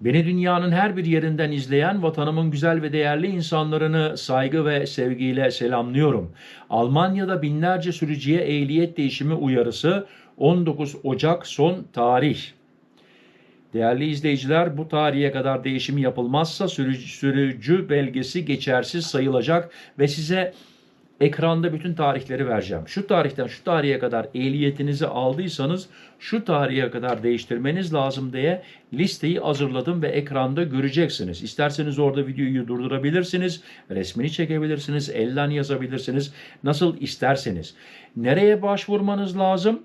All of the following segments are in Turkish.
Beni dünyanın her bir yerinden izleyen vatanımın güzel ve değerli insanlarını saygı ve sevgiyle selamlıyorum. Almanya'da binlerce sürücüye ehliyet değişimi uyarısı 19 Ocak son tarih. Değerli izleyiciler bu tarihe kadar değişim yapılmazsa sürücü, sürücü belgesi geçersiz sayılacak ve size ekranda bütün tarihleri vereceğim. Şu tarihten şu tarihe kadar ehliyetinizi aldıysanız şu tarihe kadar değiştirmeniz lazım diye listeyi hazırladım ve ekranda göreceksiniz. İsterseniz orada videoyu durdurabilirsiniz, resmini çekebilirsiniz, elden yazabilirsiniz. Nasıl isterseniz. Nereye başvurmanız lazım?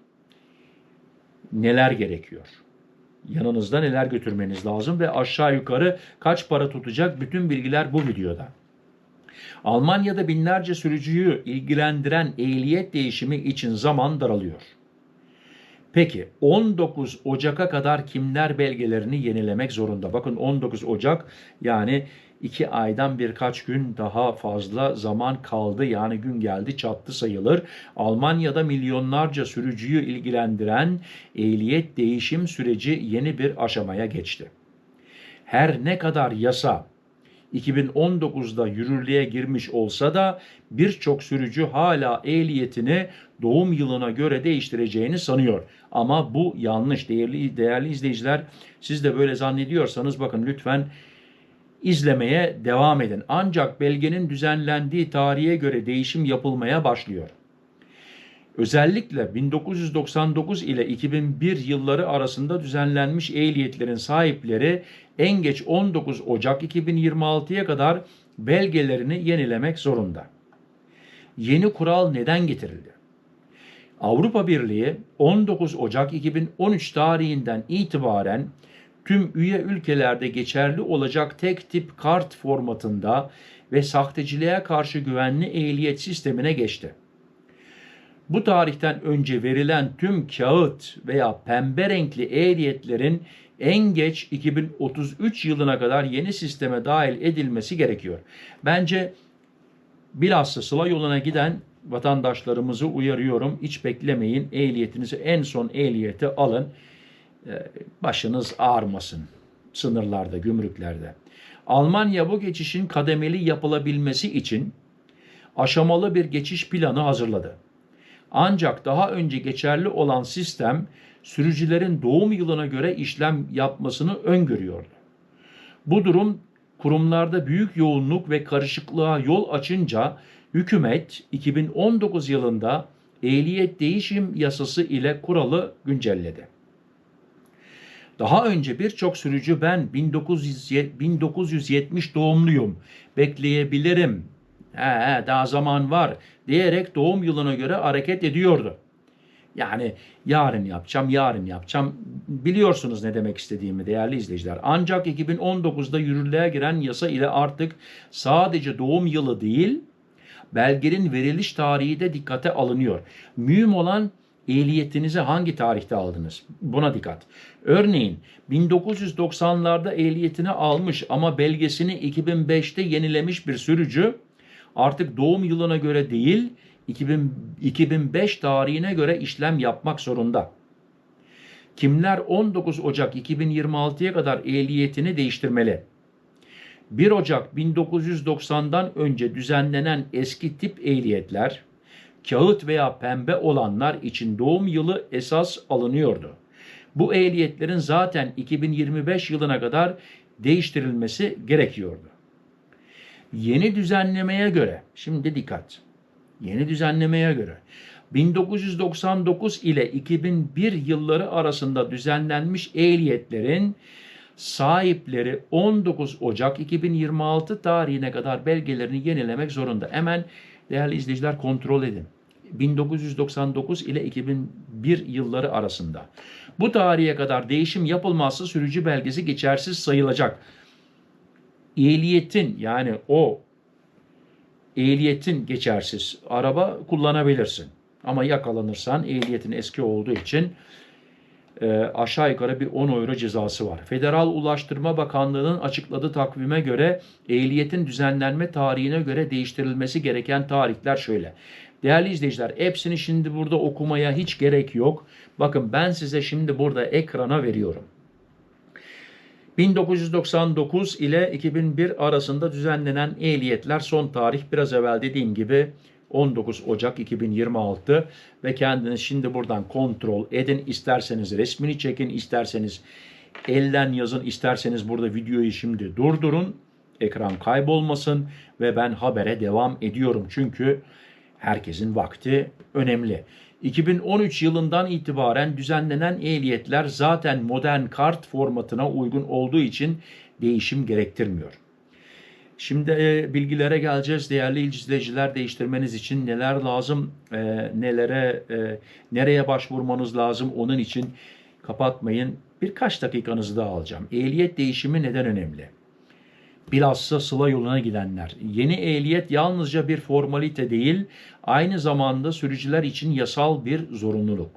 Neler gerekiyor? Yanınızda neler götürmeniz lazım ve aşağı yukarı kaç para tutacak bütün bilgiler bu videoda. Almanya'da binlerce sürücüyü ilgilendiren ehliyet değişimi için zaman daralıyor. Peki 19 Ocak'a kadar kimler belgelerini yenilemek zorunda? Bakın 19 Ocak yani 2 aydan birkaç gün daha fazla zaman kaldı. Yani gün geldi çattı sayılır. Almanya'da milyonlarca sürücüyü ilgilendiren ehliyet değişim süreci yeni bir aşamaya geçti. Her ne kadar yasa 2019'da yürürlüğe girmiş olsa da birçok sürücü hala ehliyetini doğum yılına göre değiştireceğini sanıyor. Ama bu yanlış değerli değerli izleyiciler. Siz de böyle zannediyorsanız bakın lütfen izlemeye devam edin. Ancak belgenin düzenlendiği tarihe göre değişim yapılmaya başlıyor. Özellikle 1999 ile 2001 yılları arasında düzenlenmiş ehliyetlerin sahipleri en geç 19 Ocak 2026'ya kadar belgelerini yenilemek zorunda. Yeni kural neden getirildi? Avrupa Birliği 19 Ocak 2013 tarihinden itibaren tüm üye ülkelerde geçerli olacak tek tip kart formatında ve sahteciliğe karşı güvenli ehliyet sistemine geçti. Bu tarihten önce verilen tüm kağıt veya pembe renkli ehliyetlerin en geç 2033 yılına kadar yeni sisteme dahil edilmesi gerekiyor. Bence bilhassa sıla yoluna giden vatandaşlarımızı uyarıyorum. Hiç beklemeyin. Ehliyetinizi en son ehliyeti alın. Ee, başınız ağrımasın sınırlarda, gümrüklerde. Almanya bu geçişin kademeli yapılabilmesi için aşamalı bir geçiş planı hazırladı. Ancak daha önce geçerli olan sistem sürücülerin doğum yılına göre işlem yapmasını öngörüyordu. Bu durum kurumlarda büyük yoğunluk ve karışıklığa yol açınca hükümet 2019 yılında ehliyet değişim yasası ile kuralı güncelledi. Daha önce birçok sürücü ben 1970 doğumluyum, bekleyebilirim, he, he, daha zaman var diyerek doğum yılına göre hareket ediyordu. Yani yarın yapacağım, yarın yapacağım. Biliyorsunuz ne demek istediğimi değerli izleyiciler. Ancak 2019'da yürürlüğe giren yasa ile artık sadece doğum yılı değil, belgenin veriliş tarihi de dikkate alınıyor. Mühim olan ehliyetinizi hangi tarihte aldınız? Buna dikkat. Örneğin 1990'larda ehliyetini almış ama belgesini 2005'te yenilemiş bir sürücü artık doğum yılına göre değil 2000, 2005 tarihine göre işlem yapmak zorunda. Kimler 19 Ocak 2026'ya kadar ehliyetini değiştirmeli? 1 Ocak 1990'dan önce düzenlenen eski tip ehliyetler, kağıt veya pembe olanlar için doğum yılı esas alınıyordu. Bu ehliyetlerin zaten 2025 yılına kadar değiştirilmesi gerekiyordu. Yeni düzenlemeye göre, şimdi dikkat, yeni düzenlemeye göre 1999 ile 2001 yılları arasında düzenlenmiş ehliyetlerin sahipleri 19 Ocak 2026 tarihine kadar belgelerini yenilemek zorunda. Hemen değerli izleyiciler kontrol edin. 1999 ile 2001 yılları arasında. Bu tarihe kadar değişim yapılmazsa sürücü belgesi geçersiz sayılacak. Ehliyetin yani o ehliyetin geçersiz araba kullanabilirsin. Ama yakalanırsan ehliyetin eski olduğu için e, aşağı yukarı bir 10 euro cezası var. Federal Ulaştırma Bakanlığı'nın açıkladığı takvime göre ehliyetin düzenlenme tarihine göre değiştirilmesi gereken tarihler şöyle. Değerli izleyiciler hepsini şimdi burada okumaya hiç gerek yok. Bakın ben size şimdi burada ekrana veriyorum. 1999 ile 2001 arasında düzenlenen ehliyetler son tarih biraz evvel dediğim gibi 19 Ocak 2026 ve kendiniz şimdi buradan kontrol edin. İsterseniz resmini çekin, isterseniz elden yazın, isterseniz burada videoyu şimdi durdurun. Ekran kaybolmasın ve ben habere devam ediyorum. Çünkü herkesin vakti önemli. 2013 yılından itibaren düzenlenen ehliyetler zaten modern kart formatına uygun olduğu için değişim gerektirmiyor. Şimdi e, bilgilere geleceğiz. Değerli izleyiciler değiştirmeniz için neler lazım, e, nelere, e, nereye başvurmanız lazım onun için kapatmayın. Birkaç dakikanızı daha alacağım. Ehliyet değişimi neden önemli? Bilhassa sıla yoluna gidenler. Yeni ehliyet yalnızca bir formalite değil, aynı zamanda sürücüler için yasal bir zorunluluk.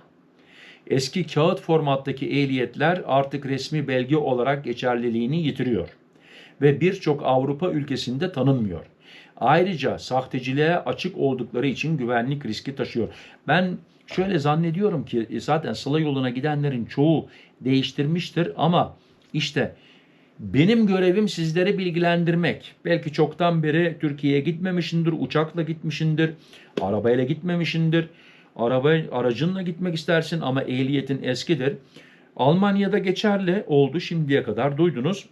Eski kağıt formattaki ehliyetler artık resmi belge olarak geçerliliğini yitiriyor ve birçok Avrupa ülkesinde tanınmıyor. Ayrıca sahteciliğe açık oldukları için güvenlik riski taşıyor. Ben şöyle zannediyorum ki zaten sıla yoluna gidenlerin çoğu değiştirmiştir ama işte benim görevim sizleri bilgilendirmek. Belki çoktan beri Türkiye'ye gitmemişindir, uçakla gitmişindir, arabayla gitmemişindir. Araba aracınla gitmek istersin ama ehliyetin eskidir. Almanya'da geçerli oldu şimdiye kadar duydunuz.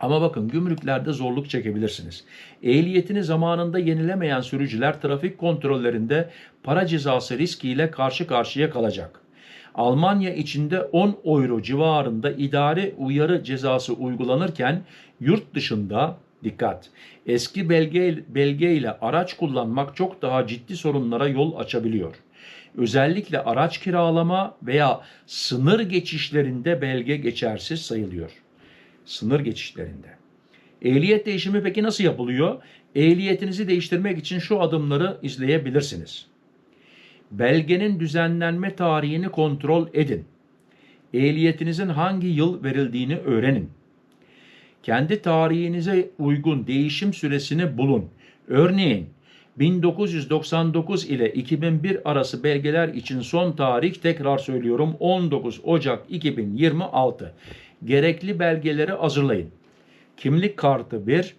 Ama bakın gümrüklerde zorluk çekebilirsiniz. Ehliyetini zamanında yenilemeyen sürücüler trafik kontrollerinde para cezası riskiyle karşı karşıya kalacak. Almanya içinde 10 euro civarında idari uyarı cezası uygulanırken yurt dışında dikkat eski belge, belge ile araç kullanmak çok daha ciddi sorunlara yol açabiliyor. Özellikle araç kiralama veya sınır geçişlerinde belge geçersiz sayılıyor. Sınır geçişlerinde. Ehliyet değişimi peki nasıl yapılıyor? Ehliyetinizi değiştirmek için şu adımları izleyebilirsiniz. Belgenin düzenlenme tarihini kontrol edin. Ehliyetinizin hangi yıl verildiğini öğrenin. Kendi tarihinize uygun değişim süresini bulun. Örneğin 1999 ile 2001 arası belgeler için son tarih tekrar söylüyorum 19 Ocak 2026. Gerekli belgeleri hazırlayın. Kimlik kartı bir,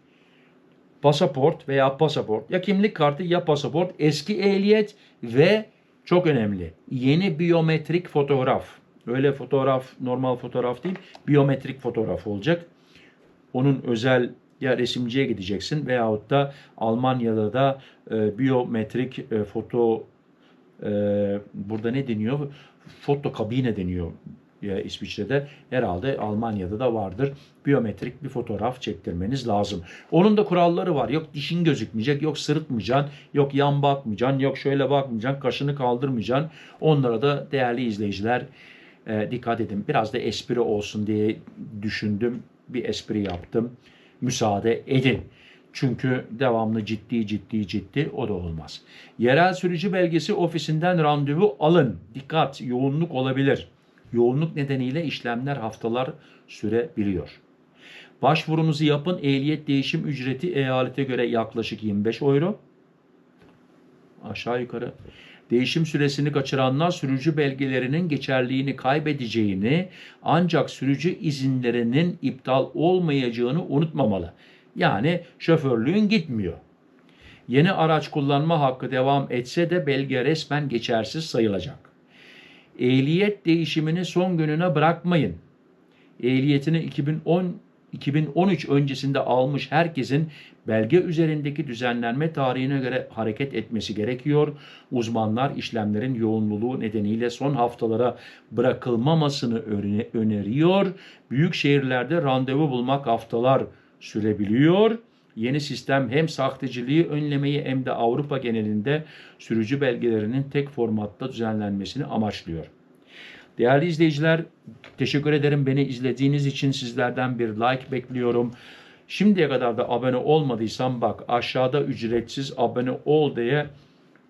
pasaport veya pasaport ya kimlik kartı ya pasaport, eski ehliyet ve çok önemli yeni biyometrik fotoğraf. Öyle fotoğraf normal fotoğraf değil biyometrik fotoğraf olacak. Onun özel ya resimciye gideceksin veyahut da Almanya'da da e, biyometrik e, foto e, burada ne deniyor? Foto kabine deniyor İsviçre'de. Herhalde Almanya'da da vardır. Biyometrik bir fotoğraf çektirmeniz lazım. Onun da kuralları var. Yok dişin gözükmeyecek, yok sırıtmayacaksın, yok yan bakmayacaksın, yok şöyle bakmayacaksın, kaşını kaldırmayacaksın. Onlara da değerli izleyiciler e, dikkat edin. Biraz da espri olsun diye düşündüm. Bir espri yaptım müsaade edin. Çünkü devamlı ciddi ciddi ciddi o da olmaz. Yerel sürücü belgesi ofisinden randevu alın. Dikkat yoğunluk olabilir. Yoğunluk nedeniyle işlemler haftalar sürebiliyor. Başvurunuzu yapın. Ehliyet değişim ücreti eyalete göre yaklaşık 25 euro. Aşağı yukarı. Değişim süresini kaçıranlar sürücü belgelerinin geçerliğini kaybedeceğini ancak sürücü izinlerinin iptal olmayacağını unutmamalı. Yani şoförlüğün gitmiyor. Yeni araç kullanma hakkı devam etse de belge resmen geçersiz sayılacak. Ehliyet değişimini son gününe bırakmayın. Ehliyetini 2010 2013 öncesinde almış herkesin belge üzerindeki düzenlenme tarihine göre hareket etmesi gerekiyor. Uzmanlar işlemlerin yoğunluğu nedeniyle son haftalara bırakılmamasını öneriyor. Büyük şehirlerde randevu bulmak haftalar sürebiliyor. Yeni sistem hem sahteciliği önlemeyi hem de Avrupa genelinde sürücü belgelerinin tek formatta düzenlenmesini amaçlıyor. Değerli izleyiciler, teşekkür ederim beni izlediğiniz için sizlerden bir like bekliyorum. Şimdiye kadar da abone olmadıysam bak aşağıda ücretsiz abone ol diye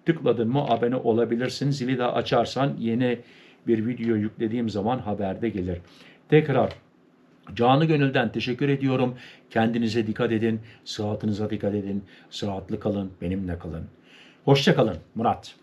tıkladın mı abone olabilirsin. Zili de açarsan yeni bir video yüklediğim zaman haberde gelir. Tekrar canı gönülden teşekkür ediyorum. Kendinize dikkat edin, sıhhatinize dikkat edin. Sıhhatli kalın, benimle kalın. Hoşça kalın Murat.